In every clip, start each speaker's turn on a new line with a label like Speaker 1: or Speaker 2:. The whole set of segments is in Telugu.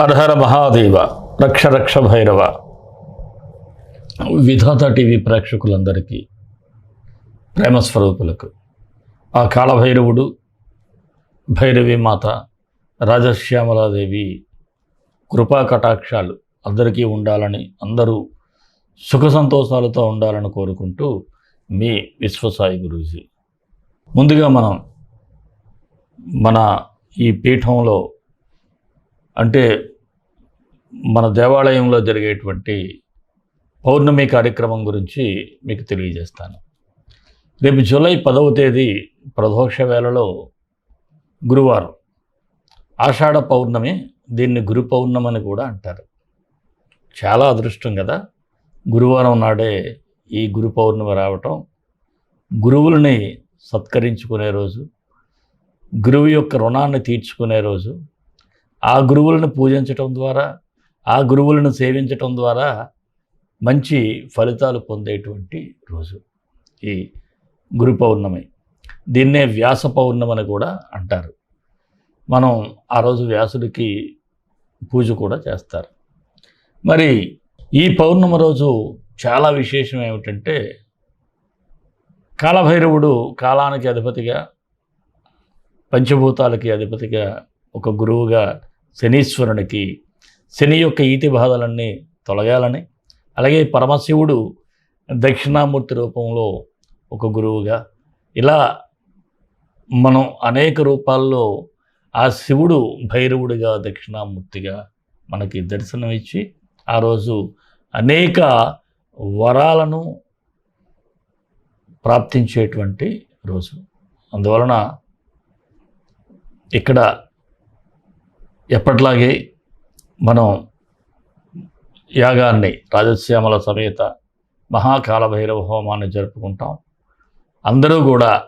Speaker 1: అర్హర మహాదేవ రక్ష రక్ష భైరవ విధాత టీవీ ప్రేక్షకులందరికీ ప్రేమస్వరూపులకు ఆ కాళభైరవుడు భైరవి మాత రాజశ్యామలాదేవి కృపా కటాక్షాలు అందరికీ ఉండాలని అందరూ సుఖ సంతోషాలతో ఉండాలని కోరుకుంటూ మీ విశ్వసాయి గురూజీ. ముందుగా మనం మన ఈ పీఠంలో అంటే మన దేవాలయంలో జరిగేటువంటి పౌర్ణమి కార్యక్రమం గురించి మీకు తెలియజేస్తాను. రేపు జూలై పదవ తేదీ ప్రదోక్ష వేళలో గురువారం ఆషాఢ పౌర్ణమి దీన్ని గురు పౌర్ణమి అని కూడా అంటారు. చాలా అదృష్టం కదా! గురువారం నాడే ఈ గురు పౌర్ణమి రావటం గురువులని సత్కరించుకునే రోజు గురువు యొక్క రుణాన్ని తీర్చుకునే రోజు ఆ గురువులను పూజించటం ద్వారా ఆ గురువులను సేవించటం ద్వారా మంచి ఫలితాలు పొందేటువంటి రోజు ఈ గురు పౌర్ణమి. దీన్నే వ్యాస పౌర్ణమని కూడా అంటారు. మనం ఆ రోజు వ్యాసుడికి పూజ కూడా చేస్తారు. మరి ఈ పౌర్ణమి రోజు చాలా విశేషం ఏమిటంటే కాలభైరవుడు కాలానికి అధిపతిగా పంచభూతాలకి అధిపతిగా ఒక గురువుగా శనీశ్వరునికి శని యొక్క ఈతి బాధలన్నీ తొలగాలని అలాగే పరమశివుడు దక్షిణామూర్తి రూపంలో ఒక గురువుగా ఇలా మనం అనేక రూపాల్లో ఆ శివుడు భైరవుడిగా దక్షిణామూర్తిగా మనకి దర్శనమిచ్చి ఆ రోజు అనేక వరాలను ప్రాప్తించేటువంటి రోజు. అందువలన ఇక్కడ ఎప్పట్లాగే మనం యాగాన్ని రాజశ్యామల సమేత మహాకాల భైరవ హోమాన్ని జరుపుకుంటాం. అందరూ కూడా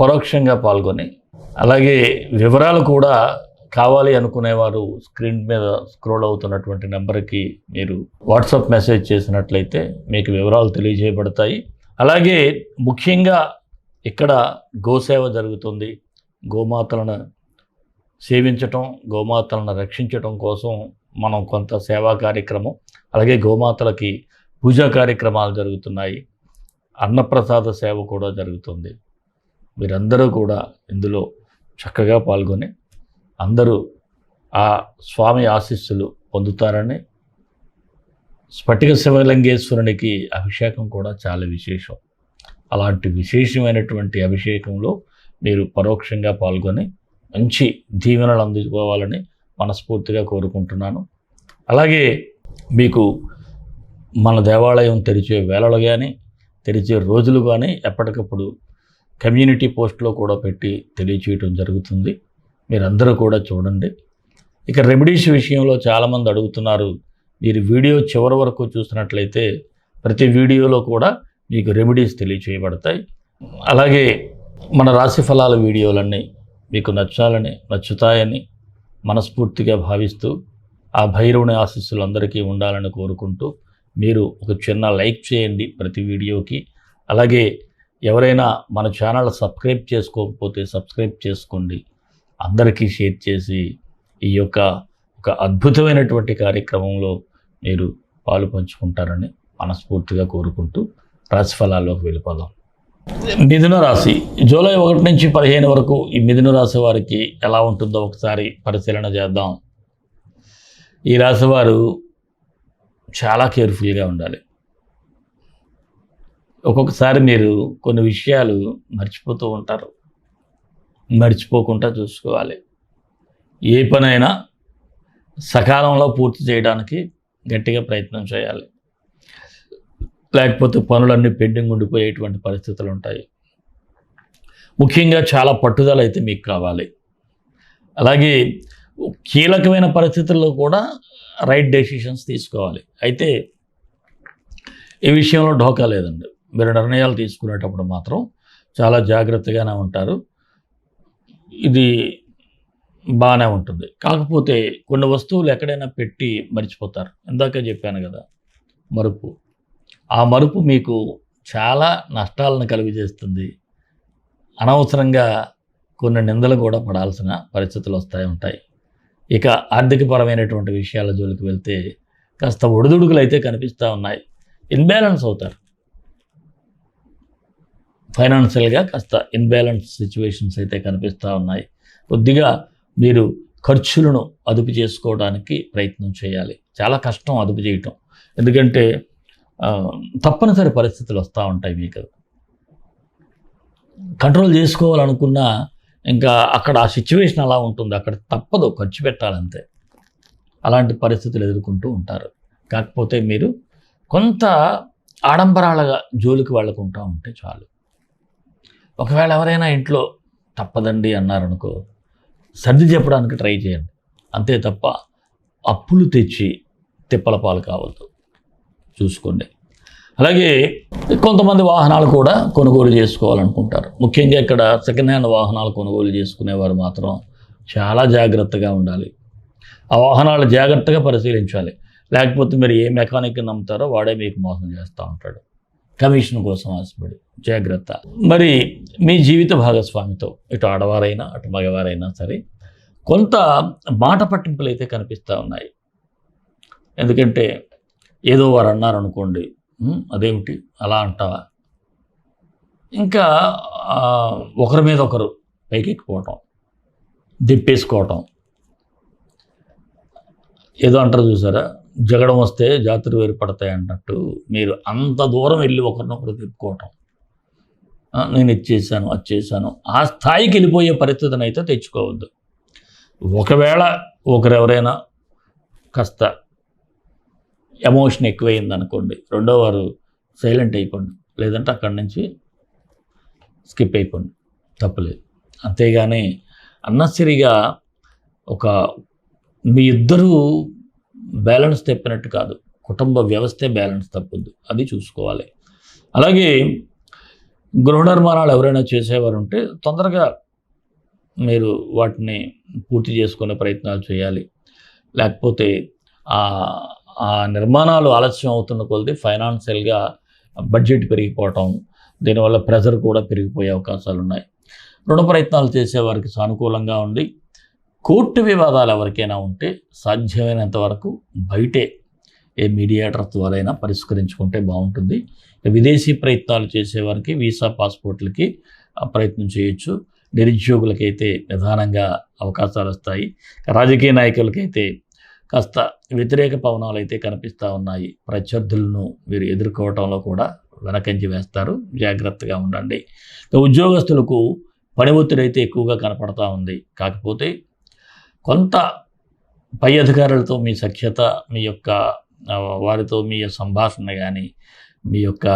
Speaker 1: పరోక్షంగా పాల్గొని అలాగే వివరాలు కూడా కావాలి అనుకునేవారు స్క్రీన్ మీద స్క్రోల్ అవుతున్నటువంటి నెంబర్కి మీరు వాట్సాప్ మెసేజ్ చేసినట్లయితే మీకు వివరాలు తెలియజేయబడతాయి. అలాగే ముఖ్యంగా ఇక్కడ గోసేవ జరుగుతుంది. గోమాతలను సేవించటం గోమాతలను రక్షించటం కోసం మనం కొంత సేవా కార్యక్రమం అలాగే గోమాతలకి పూజా కార్యక్రమాలు జరుగుతున్నాయి. అన్నప్రసాద సేవ కూడా జరుగుతుంది. మీరందరూ కూడా ఇందులో చక్కగా పాల్గొని అందరూ ఆ స్వామి ఆశీస్సులు పొందుతారని స్ఫటిక శివలింగేశ్వరునికి అభిషేకం కూడా చాలా విశేషం. అలాంటి విశేషమైనటువంటి అభిషేకంలో మీరు పరోక్షంగా పాల్గొని మంచి దీవెనలు అందుకోవాలని మనస్ఫూర్తిగా కోరుకుంటున్నాను. అలాగే మీకు మన దేవాలయం తెరిచే వేళలు కానీ తెరిచే రోజులు కానీ ఎప్పటికప్పుడు కమ్యూనిటీ పోస్ట్లో కూడా పెట్టి తెలియచేయటం జరుగుతుంది. మీరందరూ కూడా చూడండి. ఇక రెమెడీస్ విషయంలో చాలామంది అడుగుతున్నారు మీరు వీడియో చివరి వరకు చూసినట్లయితే ప్రతి వీడియోలో కూడా మీకు రెమెడీస్ తెలియచేయబడతాయి. అలాగే మన రాశి ఫలాల వీడియోలన్నీ మీకు నచ్చాలని నచ్చుతాయని మనస్ఫూర్తిగా భావిస్తూ ఆ భైరవుని ఆశీస్సులు అందరికీ ఉండాలని కోరుకుంటూ మీరు ఒక చిన్న లైక్ చేయండి ప్రతి వీడియోకి. అలాగే ఎవరైనా మన ఛానల్ సబ్స్క్రైబ్ చేసుకోకపోతే సబ్స్క్రైబ్ చేసుకోండి. అందరికీ షేర్ చేసి ఈ యొక్క ఒక అద్భుతమైనటువంటి కార్యక్రమంలో మీరు పాలు పంచుకుంటారని మనస్ఫూర్తిగా కోరుకుంటూ రాశిఫలాల్లోకి వెళ్ళిపోదాం. మిథున రాశి. జూలై ఒకటి నుంచి పదిహేను వరకు ఈ మిథున రాశి వారికి ఎలా ఉంటుందో ఒకసారి పరిశీలన చేద్దాం. ఈ రాశి వారు చాలా కేర్ఫుల్గా ఉండాలి. ఒక్కొక్కసారి మీరు కొన్ని విషయాలు మర్చిపోతూ ఉంటారు. మర్చిపోకుండా చూసుకోవాలి. ఏ పనైనా సకాలంలో పూర్తి చేయడానికి గట్టిగా ప్రయత్నం చేయాలి. లేకపోతే పనులన్నీ పెండింగ్ ఉండిపోయేటువంటి పరిస్థితులు ఉంటాయి ముఖ్యంగా చాలా పట్టుదల అయితే మీకు కావాలి. అలాగే కీలకమైన పరిస్థితుల్లో కూడా రైట్ డెసిషన్స్ తీసుకోవాలి. అయితే ఈ విషయంలో ఢోకా లేదండి. మీరు నిర్ణయాలు తీసుకునేటప్పుడు మాత్రం చాలా జాగ్రత్తగానే ఉంటారు. ఇది బాగానే ఉంటుంది. కాకపోతే కొన్ని వస్తువులు ఎక్కడైనా పెట్టి మర్చిపోతారు. ఇందాక చెప్పాను కదా మరుపు. ఆ మరుపు మీకు చాలా నష్టాలను కలుగజేస్తుంది. అనవసరంగా కొన్ని నిందలు కూడా పడాల్సిన పరిస్థితులు వస్తాయి ఉంటాయి. ఇక ఆర్థికపరమైనటువంటి విషయాల జోలికి వెళ్తే కాస్త ఒడిదుడుకులు అయితే కనిపిస్తూ ఉన్నాయి. ఇన్బ్యాలెన్స్ అవుతారు. ఫైనాన్షియల్గా కాస్త ఇన్బ్యాలెన్స్ సిచ్యువేషన్స్ అయితే కనిపిస్తూ ఉన్నాయి. కొద్దిగా మీరు ఖర్చులను అదుపు చేసుకోవడానికి ప్రయత్నం చేయాలి. చాలా కష్టం అదుపు చేయటం. ఎందుకంటే తప్పనిసరి పరిస్థితులు వస్తూ ఉంటాయి మీకు. కంట్రోల్ చేసుకోవాలనుకున్నా ఇంకా అక్కడ ఆ సిచ్యువేషన్ అలా ఉంటుంది. అక్కడ తప్పదు ఖర్చు పెట్టాలంతే. అలాంటి పరిస్థితులు ఎదుర్కొంటూ ఉంటారు. కాకపోతే మీరు కొంత ఆడంబరాలుగా జోలికి వెళ్ళకుంటూ ఉంటే చాలు. ఒకవేళ ఎవరైనా ఇంట్లో తప్పదండి అన్నారనుకో సర్ది చెప్పడానికి ట్రై చేయండి. అంతే తప్ప అప్పులు తెచ్చి తిప్పల పాలు కావద్దు. చూసుకోండి. అలాగే కొంతమంది వాహనాలు కూడా కొనుగోలు చేసుకోవాలనుకుంటారు. ముఖ్యంగా ఇక్కడ సెకండ్ హ్యాండ్ వాహనాలు కొనుగోలు చేసుకునేవారు మాత్రం చాలా జాగ్రత్తగా ఉండాలి. ఆ వాహనాలు జాగ్రత్తగా పరిశీలించాలి. లేకపోతే మీరు ఏ మెకానిక్ నమ్ముతారో వాడే మీకు మోసం చేస్తూ ఉంటాడు. కమిషన్ కోసం ఆశపడి జాగ్రత్త. మరి మీ జీవిత భాగస్వామితో ఇటు ఆడవారైనా అటు మగవారైనా సరే కొంత మాట పట్టింపులు అయితే కనిపిస్తూ ఉన్నాయి. ఎందుకంటే ఏదో వారు అన్నారు అనుకోండి అదేమిటి? అలా అంటావా? ఇంకా ఒకరి మీద ఒకరు పైకెక్కిపోవటం దిప్పేసుకోవటం ఏదో అంటారు చూసారా? జగడం వస్తే జాతులు వేరుపడతాయి అన్నట్టు మీరు అంత దూరం వెళ్ళి ఒకరినొకరు తిప్పుకోవటం. నేను ఇది చేశాను అది చేశాను. ఆ స్థాయికి వెళ్ళిపోయే పరిస్థితిని అయితే తెచ్చుకోవద్దు. ఒకవేళ ఒకరెవరైనా కాస్త ఎమోషన్ ఎక్కువైంది అనుకోండి రెండో వారు సైలెంట్ అయిపోండి లేదంటే అక్కడి నుంచి స్కిప్ అయిపోండి తప్పలేదు. అంతేగాని అన్నసరిగా ఒక మీ ఇద్దరు బ్యాలెన్స్ తప్పినట్టు కాదు కుటుంబ వ్యవస్థే బ్యాలెన్స్ తప్పొద్దు అది చూసుకోవాలి. అలాగే గృహ నిర్మాణాలు ఎవరైనా చేసేవారు ఉంటే తొందరగా మీరు వాటిని పూర్తి చేసుకునే ప్రయత్నాలు చేయాలి. లేకపోతే ఆ నిర్మాణాలు ఆలస్యం అవుతున్న కొలది ఫైనాన్షియల్గా బడ్జెట్ పెరిగిపోవటం దీనివల్ల ప్రెజర్ కూడా పెరిగిపోయే అవకాశాలు ఉన్నాయి రుణ ప్రయత్నాలు చేసేవారికి సానుకూలంగా ఉంది. కోర్టు వివాదాలు ఎవరికైనా ఉంటే సాధ్యమైనంత వరకు బయటే ఏ మీడియేటర్ ద్వారైనా పరిష్కరించుకుంటే బాగుంటుంది. విదేశీ ప్రయత్నాలు చేసేవారికి వీసా పాస్పోర్ట్లకి ప్రయత్నం చేయొచ్చు. నిరుద్యోగులకైతే నిదానంగా అవకాశాలు వస్తాయి. రాజకీయ నాయకులకైతే కాస్త వ్యతిరేక పవనాలు అయితే కనిపిస్తూ ఉన్నాయి. ప్రత్యర్థులను మీరు ఎదుర్కోవటంలో కూడా వెనకంచి వేస్తారు. జాగ్రత్తగా ఉండండి. ఉద్యోగస్తులకు పని ఒత్తిడి అయితే ఎక్కువగా కనపడతా ఉంది. కాకపోతే కొంత పై అధికారులతో మీ సఖ్యత మీ యొక్క వారితో మీ సంభాషణ కానీ మీ యొక్క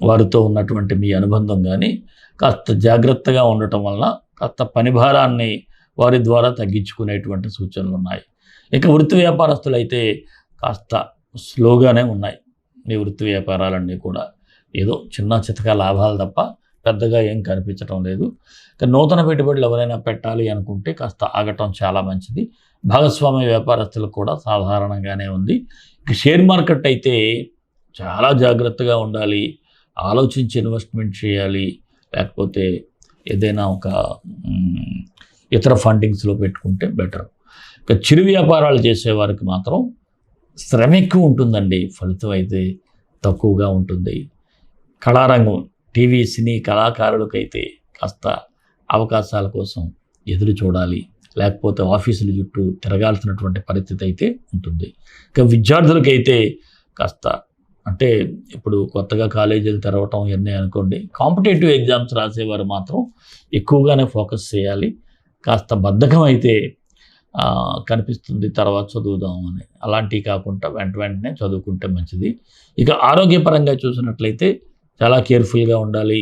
Speaker 1: వారితో ఉన్నటువంటి మీ అనుబంధం కానీ కాస్త జాగ్రత్తగా ఉండటం వలన కాస్త పని భారాన్ని వారి ద్వారా తగ్గించుకునేటువంటి సూచనలు ఉన్నాయి. ఇక వృత్తి వ్యాపారస్తులు అయితే కాస్త స్లోగానే ఉన్నాయి. మీ వృత్తి వ్యాపారాలన్నీ కూడా ఏదో చిన్న చితక లాభాలు తప్ప పెద్దగా ఏం కనిపించడం లేదు. ఇక నూతన పెట్టుబడులు ఎవరైనా పెట్టాలి అనుకుంటే కాస్త ఆగటం చాలా మంచిది. భాగస్వామ్య వ్యాపారస్తులకు కూడా సాధారణంగానే ఉంది. ఇక షేర్ మార్కెట్ అయితే చాలా జాగ్రత్తగా ఉండాలి. ఆలోచించి ఇన్వెస్ట్మెంట్ చేయాలి. లేకపోతే ఏదైనా ఒక ఇతర ఫండింగ్స్లో పెట్టుకుంటే బెటర్. ఇక చిరు వ్యాపారాలు చేసేవారికి మాత్రం శ్రమ ఎక్కువ ఉంటుందండి ఫలితం అయితే తక్కువగా ఉంటుంది. కళారంగం టీవీ సినీ కళాకారులకైతే కాస్త అవకాశాల కోసం ఎదురు చూడాలి. లేకపోతే ఆఫీసుల చుట్టూ తిరగాల్సినటువంటి పరిస్థితి అయితే ఉంటుంది. ఇక విద్యార్థులకైతే కాస్త అంటే ఇప్పుడు కొత్తగా కాలేజీలు తెరవటం ఇవన్నీ అనుకోండి కాంపిటేటివ్ ఎగ్జామ్స్ రాసేవారు మాత్రం ఎక్కువగానే ఫోకస్ చేయాలి. కాస్త బద్ధకం అయితే కనిపిస్తుంది తర్వాత చదువుదాం అని. అలాంటివి కాకుండా వెంట వెంటనే చదువుకుంటే మంచిది. ఇక ఆరోగ్యపరంగా చూసినట్లయితే చాలా కేర్ఫుల్గా ఉండాలి.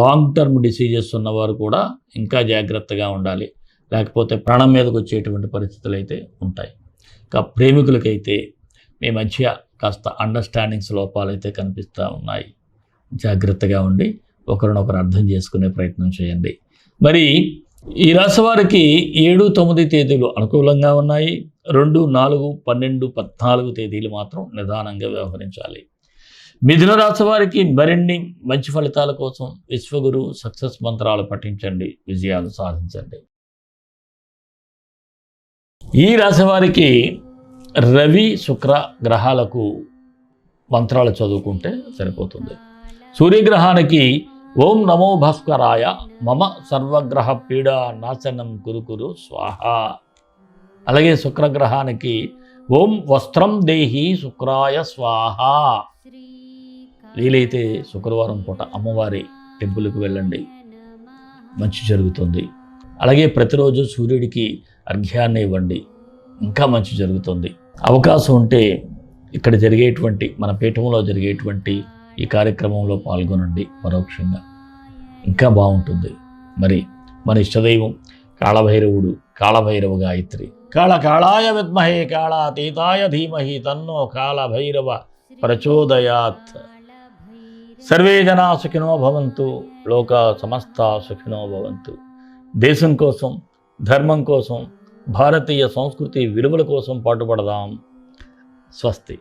Speaker 1: లాంగ్ టర్మ్ డిసీజెస్ ఉన్నవారు కూడా ఇంకా జాగ్రత్తగా ఉండాలి. లేకపోతే ప్రాణం మీదకి వచ్చేటువంటి పరిస్థితులు అయితే ఉంటాయి. ఇక ప్రేమికులకైతే మీ మధ్య కాస్త అండర్స్టాండింగ్స్ లోపాలు అయితే కనిపిస్తూ ఉన్నాయి. జాగ్రత్తగా ఉండి ఒకరినొకరు అర్థం చేసుకునే ప్రయత్నం చేయండి. మరి ఈ రాశి వారికి ఏడు తొమ్మిది తేదీలు అనుకూలంగా ఉన్నాయి. రెండు నాలుగు పన్నెండు పద్నాలుగు తేదీలు మాత్రం నిదానంగా వ్యవహరించాలి. మిథున రాశి వారికి మరిన్ని మంచి ఫలితాల కోసం విశ్వగురు సక్సెస్ మంత్రాలు పఠించండి విజయాలు సాధించండి. ఈ రాశి వారికి రవి శుక్ర గ్రహాలకు మంత్రాలు చదువుకుంటే సరిపోతుంది. సూర్యగ్రహానికి ఓం నమో భాస్కరాయ మమ సర్వగ్రహ పీడ నాశనం కురుకురు స్వాహ. అలాగే శుక్రగ్రహానికి ఓం వస్త్రం దేహి శుక్రాయ స్వాహ. వీలైతే శుక్రవారం పూట అమ్మవారి టెంపుల్కి వెళ్ళండి. మంచి జరుగుతుంది. అలాగే ప్రతిరోజు సూర్యుడికి అర్ఘ్యాన్ని ఇవ్వండి. ఇంకా మంచి జరుగుతుంది. అవకాశం ఉంటే ఇక్కడ జరిగేటువంటి మన పీఠంలో జరిగేటువంటి ఈ కార్యక్రమంలో పాల్గొనండి పరోక్షంగా. ఇంకా బాగుంటుంది. మరి మన ఇష్టదైవం కాళభైరవుడు కాళభైరవ గాయత్రి. కాళ కాళాయ విద్మహే కాళాతీతాయ ధీమహి తన్నో కాళభైరవ ప్రచోదయాత్. సర్వే జనా సుఖినో భవంతు లోక సమస్త సుఖినో భవంతు. దేశం కోసం ధర్మం కోసం భారతీయ సంస్కృతి విలువల కోసం పాటుపడదాం. స్వస్తి.